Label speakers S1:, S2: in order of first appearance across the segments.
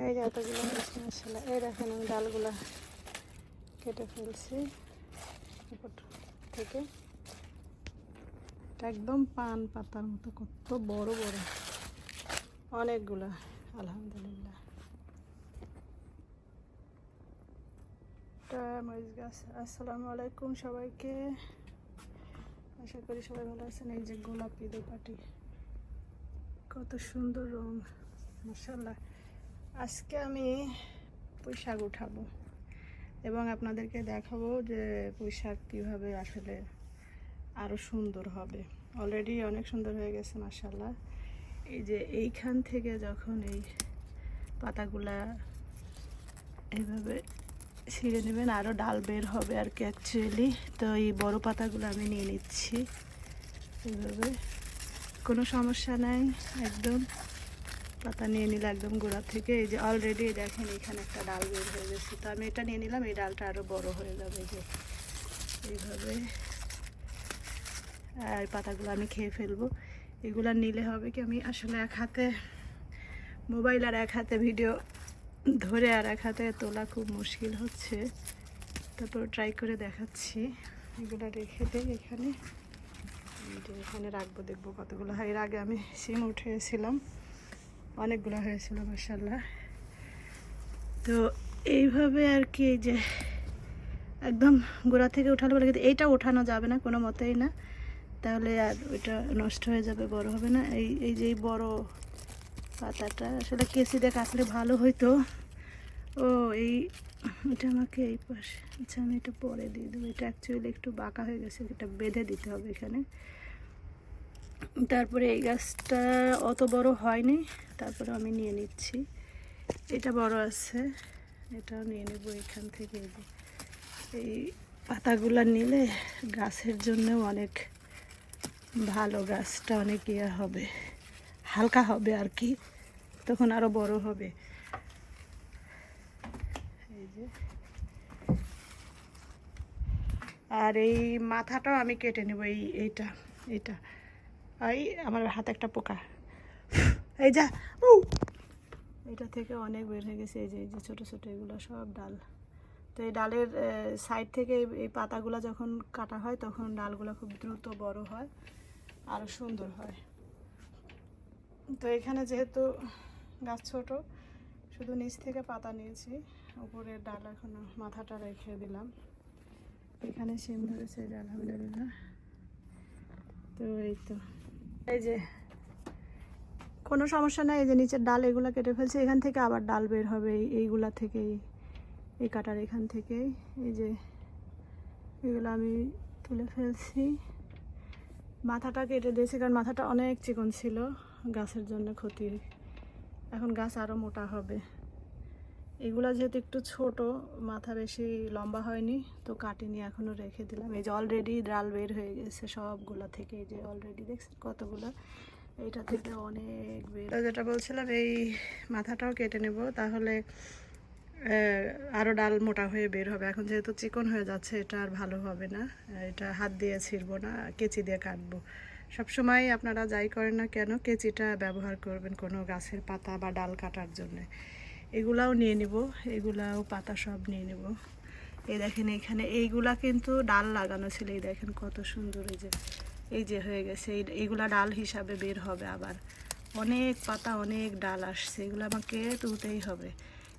S1: এই যে এতগুলো হয়েছে এই দেখেন আমি ডালগুলো কেটে ফেলছি উপর থেকে। একদম পান পাতার মতো, কত বড় বড়। অনেকগুলো, আলহামদুলিল্লাহ। মরিচ গাছ। আসসালামু আলাইকুম সবাইকে। আশা করি সবাই ভালো আছেন। এই যে গোলাপি দোপাটি, কত সুন্দর রং মাসাল্লাহ আজকে আমি পুঁই শাক উঠাবো এবং আপনাদেরকে দেখাবো যে পুঁই শাক কীভাবে আসলে আরও সুন্দর হবে। অলরেডি অনেক সুন্দর হয়ে গেছে মাসাল্লাহ এই যে এইখান থেকে যখন এই পাতাগুলা এইভাবে ছিঁড়ে নেবেন আরও ডাল বের হবে আর কি অ্যাকচুয়ালি তো এই বড় পাতাগুলো আমি নিয়ে নিচ্ছি এইভাবে কোনো সমস্যা নাই, একদম। পাতা নিয়ে নিলে একদম গোড়া থেকে। এই যে অলরেডি দেখেন এখানে একটা ডাল বের হয়ে গেছে। তো আমি এটা নিয়ে নিলাম, এই ডালটা আরও বড় হয়ে যাবে যে। এইভাবে। আর পাতাগুলো আমি খেয়ে ফেলব। এগুলো নিলে হবে কি আমি আসলে এক হাতে মোবাইল আর এক হাতে ভিডিও ধরে আর এক হাতে তোলা খুব মুশকিল হচ্ছে। তারপর ট্রাই করে দেখাচ্ছি। এগুলো রেখে দেই এখানে। এখানে রাখব, দেখব কতগুলো হয়। এর আগে আমি সিম উঠেছিলাম অনেকগুলো হয়েছিল মাসাল্লাহ তো এইভাবে আর কি এই যে একদম গোড়া থেকে উঠালে বলে, কিন্তু এইটা ওঠানো যাবে না, কোনো মতেই না। তাহলে আর ওইটা নষ্ট হয়ে যাবে, বড় হবে না। এই এই যে বড় পাতাটা, আসলে কেসি দিয়ে কাটলে ভালো হইতো। ও, এই, এটা আমাকে এই পাশে আচ্ছা আমি এটা পরে দিয়ে দেবো। এটা অ্যাকচুয়ালি একটু বাঁকা হয়ে গেছে, এটা বেঁধে দিতে হবে এখানে। তারপরে এই গাছটা অত বড় হয়নি, তারপরে আমি নিয়ে নিচ্ছি। এটা বড় আছে, এটাও নিয়ে নেব এখান থেকে। এই পাতাগুলা নিলে গাছের জন্যও অনেক ভালো, গাছটা অনেক ইয়ে হবে, হালকা হবে আর কি, তখন আরও বড় হবে। এই যে। আর এই মাথাটাও আমি কেটে নেব, এই, এইটা এইটা এই আমার হাতে একটা পোকা। এই যা উ। এটা থেকে অনেক বের হয়ে গেছে এই যে এই যে ছোটো ছোটো এগুলো সব ডাল। তো এই ডালের সাইড থেকে এই- পাতাগুলো যখন কাটা হয় তখন ডালগুলো খুব দ্রুত বড় হয় আরও সুন্দর হয়। তো এখানে যেহেতু গাছ ছোট শুধু নিচ থেকে পাতা নিয়েছি উপরের ডাল এখনও মাথাটা রেখে দিলাম। এখানে সিম ধরেছে আলহামদুলিল্লাহ। তো এই তো। এই যে, কোনো সমস্যা নাই, এই যে নিচের ডাল এগুলো কেটে ফেলছে, এখান থেকে আবার ডাল বের হবে, এই, এইগুলা থেকেই, এই কাটার এখান থেকেই, এই যে এগুলো আমি তুলে ফেলছি। মাথাটা কেটে দিয়েছি, কারণ মাথাটা অনেক চিকন ছিল, গাছের জন্য ক্ষতি এখন গাছ আরও মোটা হবে। এগুলা যেহেতু একটু ছোট, মাথা বেশি লম্বা হয়নি, তো কাটিনি এখনও রেখে দিলাম। এই যে অলরেডি ডাল বের হয়ে গেছে সবগুলা থেকে, এই যে অলরেডি দেখছেন কতগুলো? এইটা থেকে অনেক বের। যেটা বলছিলাম, এই মাথাটাও কেটে নেব, তাহলে আরও ডাল মোটা হয়ে বের হবে। এখন যেহেতু চিকন হয়ে যাচ্ছে, এটা আর ভালো হবে না। এটা হাত দিয়ে ছিঁড়বো না, কেচি দিয়ে কাটবো। সবসময় আপনারা যাই করেন না কেন, কেচিটা ব্যবহার করবেন কোনো গাছের পাতা বা ডাল কাটার জন্য। এগুলাও নিয়ে নিব, এগুলাও পাতা সব নিয়ে নিব। এই দেখেন এখানে, এইগুলা কিন্তু ডাল লাগানো ছিল, এই দেখেন কত সুন্দর এই যে এই যে হয়ে গেছে। এই, এইগুলা ডাল হিসাবে বের হবে আবার। অনেক পাতা, অনেক ডাল আসছে, এগুলো আমাকে তুলতেই হবে।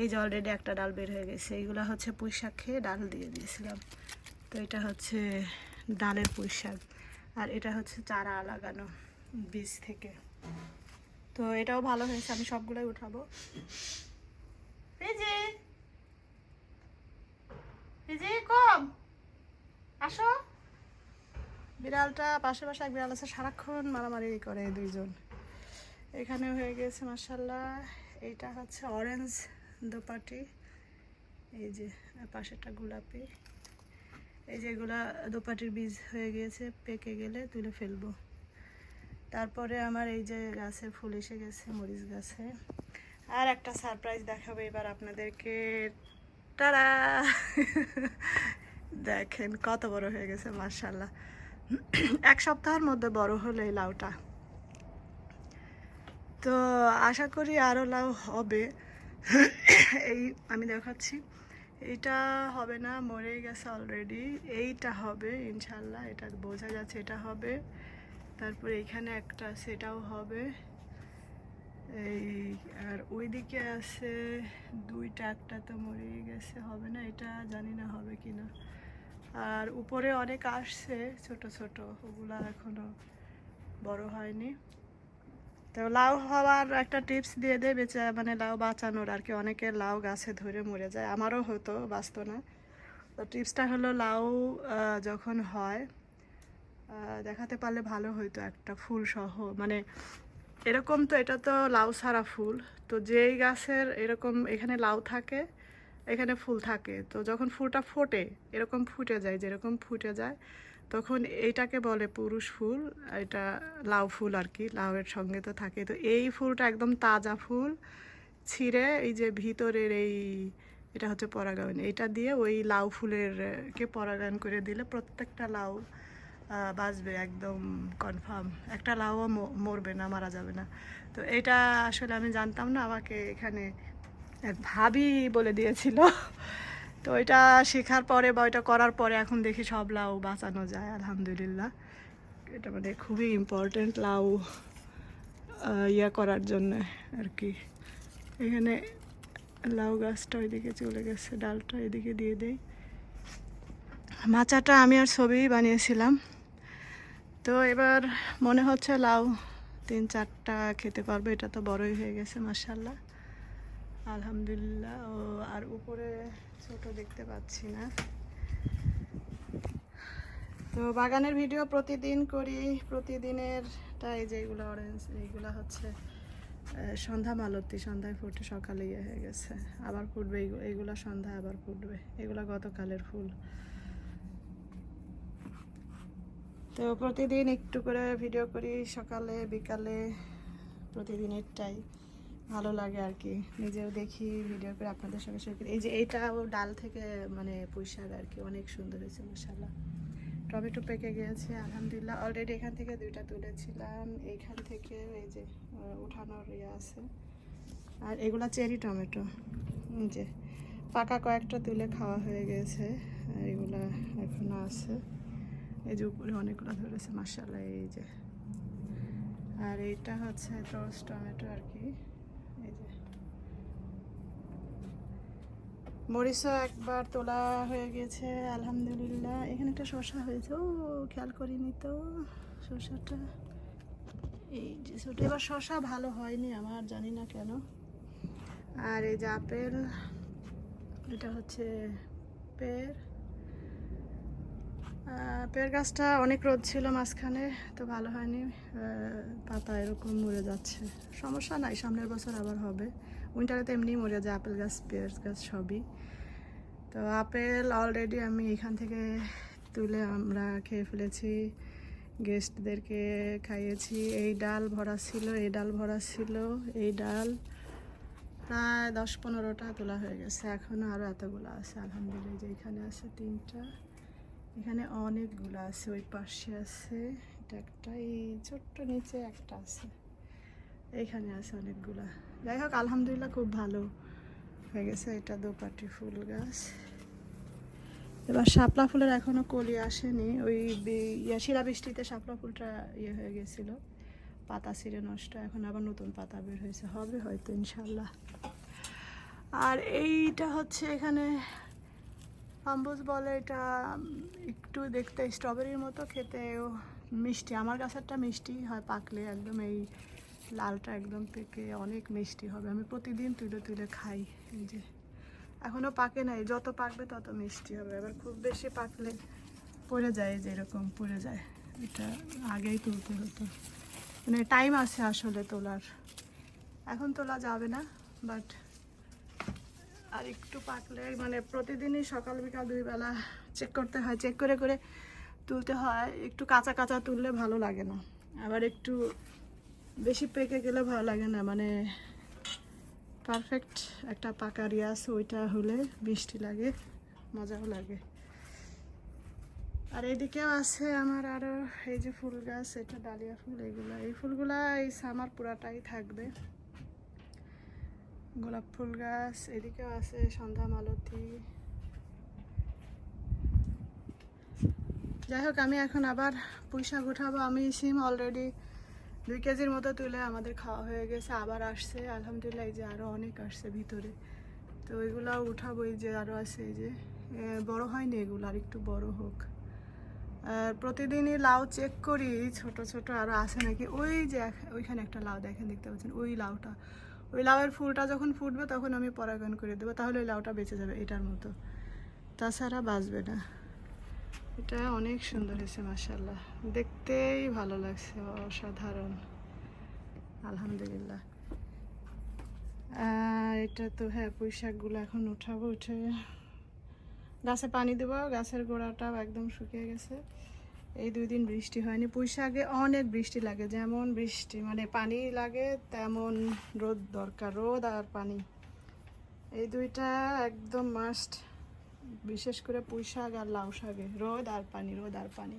S1: এই যে অলরেডি একটা ডাল বের হয়ে গেছে, এইগুলো হচ্ছে পুঁই শাক খেয়ে ডাল দিয়ে দিয়েছিলাম। তো এটা হচ্ছে ডালের পুঁই শাক আর এটা হচ্ছে চারা লাগানো বীজ থেকে। তো এটাও ভালো হয়েছে, আমি সবগুলোই উঠাবো। পিজি পিজি কম। আসো। বিড়ালটা পাশে পাশে এক বিড়াল আছে, সারাক্ষণ মারামারি করে দুইজন। এখানে হয়ে গেছে মাসাল্লাহ এইটা হচ্ছে অরেঞ্জ দোপাটি। এই যে, পাশেরটা গোলাপি। এই যে এগুলা দোপাটির বীজ হয়ে গিয়েছে পেকে গেলে তুলে ফেলব। তারপরে আমার এই যে গাছে ফুল এসে গেছে, মরিচ গাছে। আর একটা সারপ্রাইজ দেখাবো এবার আপনাদেরকে। তারা দেখেন কত বড় হয়ে গেছে মার্শাল্লাহ এক সপ্তাহের মধ্যে বড় হলো এই লাউটা। তো আশা করি আরও লাউ হবে। এই আমি দেখাচ্ছি। এটা হবে না, মরে গেছে অলরেডি এইটা হবে ইনশাল্লাহ এটা বোঝা যাচ্ছে এটা হবে। তারপর এখানে একটা, সেটাও হবে। এই, আর ওইদিকে আছে দুইটা, একটা তো মরে গেছে, হবে না? এটা জানি না হবে কি না আর উপরে অনেক আসছে, ছোট ছোট। ওগুলা এখনও বড় হয়নি। তো লাউ হওয়ার একটা টিপস দিয়ে দে, বেঁচে মানে লাউ বাঁচানোর। আর কি অনেকের লাউ গাছে ধরে মরে যায়। আমারও হতো, বাঁচতো না। তো টিপসটা হলো লাউ যখন হয় দেখাতে পারলে ভালো হতো একটা ফুল সহ। মানে এরকম তো এটা তো লাউ সারা ফুল। তো যেই গাছের এরকম এখানে লাউ থাকে, এখানে ফুল থাকে, তো যখন ফুলটা ফোটে, এরকম ফুটে যায়, যেরকম ফুটে যায়, তখন এইটাকে বলে পুরুষ ফুল, এটা লাউ ফুল আর কি, লাউয়ের সঙ্গে তো থাকে। তো এই ফুলটা একদম তাজা ফুল, ছিঁড়ে এই যে ভিতরের এই এটা হচ্ছে পরাগায়ন। এটা দিয়ে ওই লাউ ফুলের কে পরাগায়ন করে দিলে প্রত্যেকটা লাউ বাঁচবে, একদম কনফার্ম একটা লাউও মরবে না, মারা যাবে না। তো এটা আসলে আমি জানতাম না, আমাকে এখানে এক ভাবি বলে দিয়েছিল। তো এটা শেখার পরে বা এটা করার পরে এখন দেখি সব লাউ বাঁচানো যায়, আলহামদুলিল্লাহ। এটা মানে খুবই ইম্পর্টেন্ট লাউ ইয়া করার জন্য আর কি। এখানে লাউ গাছটা ওইদিকে চলে গেছে, ডালটা এদিকে দিয়ে দেই। মাচাটা আমি আর ছবি বানিয়েছিলাম। তো এবার মনে হচ্ছে লাউ তিন, চারটা খেতে পারব, এটা তো বড়ই হয়ে গেছে মাসাল্লাহ আলহামদুলিল্লাহ, ও আর উপরে ছোট দেখতে পাচ্ছি না। তো বাগানের ভিডিও প্রতিদিন করি প্রতিদিনেরটা এই যে এগুলো অরেঞ্জ এইগুলো হচ্ছে সন্ধ্যা মালতী, সন্ধ্যায় ফুটে সকালে ইয়ে হয়ে গেছে। আবার ফুটবে এইগুলো সন্ধ্যায় আবার ফুটবে। এগুলো গতকালের ফুল। তো প্রতিদিন একটু করে ভিডিও করি, সকালে, বিকালে, প্রতিদিনেরটাই ভালো লাগে আর কি। নিজেও দেখি ভিডিও করে আপনাদের সঙ্গে শেয়ার করি। এই যে এইটাও ডাল থেকে মানে পুঁইশাক আর কি, অনেক সুন্দর হয়েছে মশালা টমেটো পেকে গিয়েছে আলহামদুলিল্লাহ। অলরেডি এখান থেকে দুইটা তুলেছিলাম। এইখান থেকে এই যে উঠানোর ইয়ে আছে। আর এগুলা চেরি টমেটো। যে, পাকা কয়েকটা তুলে খাওয়া হয়ে গেছে। আর এগুলা এখনও আছে। এই যে উপরে অনেকগুলো ধরেছে মাসাল্লাহ এই যে। আর এইটা হচ্ছে রোজ টমেটো আর কি, এই যে। মরিচও একবার তোলা হয়ে গেছে, আলহামদুলিল্লাহ। এখানে একটা শসা হয়েছে, ও, খেয়াল করিনি তো, শসাটা। এই যে ছোট, এবার শসা ভালো হয়নি আমার, জানি না কেন। আর এই যে আপেল, এটা হচ্ছে পের। পেয়ার গাছটা অনেক রোদ ছিল মাঝখানে, তো ভালো হয়নি। পাতা এরকম মরে যাচ্ছে। সমস্যা নাই, সামনের বছর আবার হবে। উইন্টারে তো এমনি মরে যায় আপেল গাছ, পেয়ার গাছ সবই। তো আপেল অলরেডি আমি এখান থেকে তুলে আমরা খেয়ে ফেলেছি। গেস্টদেরকে খাইয়েছি। এই ডাল ভরা ছিল, এই ডাল ভরা ছিল, এই ডাল প্রায় দশ পনেরোটা তোলা হয়ে গেছে। এখনও আরও এতগুলো আছে, আলহামদুলিল্লাহ, যে এখানে আছে তিনটা। এখানে অনেকগুলো আছে, ওই পাশে আছে এটা একটা, এই ছোট্ট নিচে একটা আছে। এইখানে আছে অনেকগুলা। যাই হোক, আলহামদুলিল্লাহ খুব ভালো হয়ে গেছে এটা দোপাটি ফুল গাছ। এবার শাপলা ফুলের এখনও কলি আসেনি, ওই ইয়া শিলা বৃষ্টিতে শাপলা ফুলটা ইয়ে হয়ে গেছিল। পাতা ছিঁড়ে নষ্ট, এখন আবার নতুন পাতা বের হয়েছে, হবে হয়তো ইনশাল্লাহ। আর এইটা হচ্ছে এখানে আম্বুজ বলে এটা একটু দেখতে স্ট্রবেরির মতো, খেতেও মিষ্টি। আমার গাছেরটা মিষ্টি হয় পাকলে, একদম এই লালটা একদম পেকে অনেক মিষ্টি হবে। আমি প্রতিদিন তুলে তুলে খাই, এই যে। এখনও পাকে নাই, যত পাকবে তত মিষ্টি হবে। আবার খুব বেশি পাকলে পড়ে যায়, এই যে এরকম পড়ে যায়। এটা আগেই তুলতে হতো। মানে টাইম আছে আসলে তোলার। এখন তোলা যাবে না বাট আর একটু পাকলে মানে প্রতিদিনই সকাল বিকাল দুই বেলা চেক করতে হয় চেক করে করে তুলতে হয়। একটু কাঁচা কাঁচা তুললে ভালো লাগে না। আবার একটু বেশি পেকে গেলে ভালো লাগে না। মানে পারফেক্ট একটা পাকা রিয়াস ওইটা হলে মিষ্টি লাগে, মজাও লাগে। আর এদিকেও আছে আমার আরও এই যে ফুল গাছ, এটা ডালিয়া ফুল, এগুলা। এই ফুলগুলা এই সামার পুরাটাই থাকবে। গোলাপ ফুল গাছ, এদিকেও আছে সন্ধ্যা মালতি। যাই হোক, আমি এখন আবার পুঁইশাক উঠাবো। আমি সিম অলরেডি দুই কেজির মতো তুলে আমাদের খাওয়া হয়ে গেছে, আবার আসছে। আলহামদুলিল্লাহ, এই যে আরও অনেক আসছে ভিতরে। তো ওইগুলো উঠাবো, এই যে আরও আছে, এই যে বড় হয়নি এগুলো, আর একটু বড় হোক। আর প্রতিদিনই লাউ চেক করি, ছোট ছোট আরও আছে নাকি? ওই যে ওইখানে একটা লাউ দেখেন, দেখতে পাচ্ছেন? ওই লাউটা। ওই লাউয়ের ফুলটা যখন ফুটবে তখন আমি পরাগায়ন করে দেবো, তাহলে ওই লাউটা বেঁচে যাবে এটার মতো। তাছাড়া বাঁচবে না। এটা অনেক সুন্দর হয়েছে মাসাল্লাহ দেখতেই ভালো লাগছে, অসাধারণ। আলহামদুলিল্লাহ। এটা তো হ্যাঁ পুঁই শাকগুলো এখন উঠাবো, উঠে গাছে পানি দেবো, গাছের গোড়াটাও একদম শুকিয়ে গেছে। এই দুই দিন বৃষ্টি হয়নি। পুঁই শাকে অনেক বৃষ্টি লাগে, যেমন বৃষ্টি মানে পানি লাগে, তেমন রোদ দরকার, রোদ আর পানি। এই দুইটা একদম মাস্ট বিশেষ করে পুঁই শাক আর লাউ শাকে। রোদ আর পানি, রোদ আর পানি।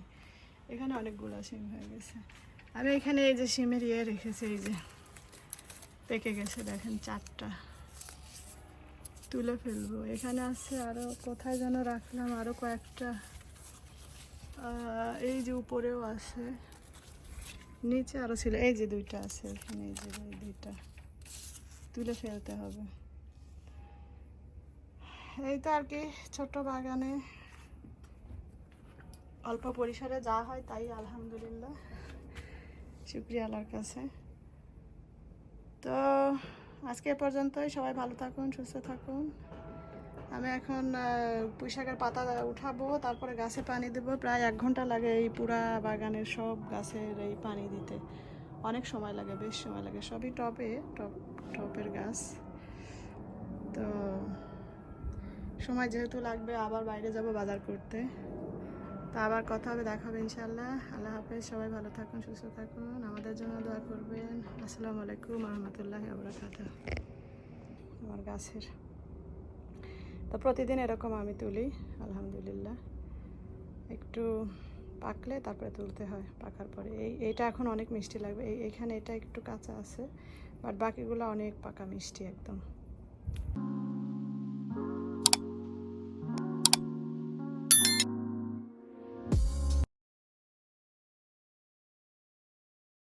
S1: এখানে অনেকগুলো সিম হয়ে গেছে। আমি এখানে এই যে সিমের ইয়ে রেখেছি, এই যে পেকে গেছে, দেখেন চারটা। তুলে ফেলব। এখানে আছে আরও, কোথায় যেন রাখলাম, আরও কয়েকটা। এই যে উপরেও আছে। নিচে আরও ছিল। এই যে দুইটা আছে এখানে, এই যে দুইটা। তুলে ফেলতে হবে। এই তো আর কি, ছোট্ট বাগানে অল্প পরিসরে যা হয় তাই, আলহামদুলিল্লাহ। শুক্রিয়া আল্লাহর কাছে। তো আজকে পর্যন্তই। সবাই ভালো থাকুন, সুস্থ থাকুন। আমি এখন পুঁইশাকের পাতা উঠাবো, তারপরে গাছে পানি দেবো। প্রায় এক ঘণ্টা লাগে এই পুরা বাগানের সব গাছের এই পানি দিতে। অনেক সময় লাগে, বেশ সময় লাগে। সবই টবে টপ টপের গাছ। তো সময় যেহেতু লাগবে, আবার বাইরে যাব বাজার করতে। তা আবার কথা হবে, দেখা হবে ইনশাল্লাহ আল্লাহ হাফেজ, সবাই ভালো থাকুন, সুস্থ থাকুন। আমাদের জন্য দোয়া করবেন। আসসালামু আলাইকুম রহমতুল্লাহ আবরাকাত আমার গাছের তো প্রতিদিন এরকম আমি তুলি, আলহামদুলিল্লাহ। একটু পাকলে তারপরে তুলতে হয়, পাকার পরে। এই, এইটা এখন অনেক মিষ্টি লাগবে। এই, এখানে এটা একটু কাঁচা আছে, বাট বাকিগুলো অনেক পাকা মিষ্টি একদম।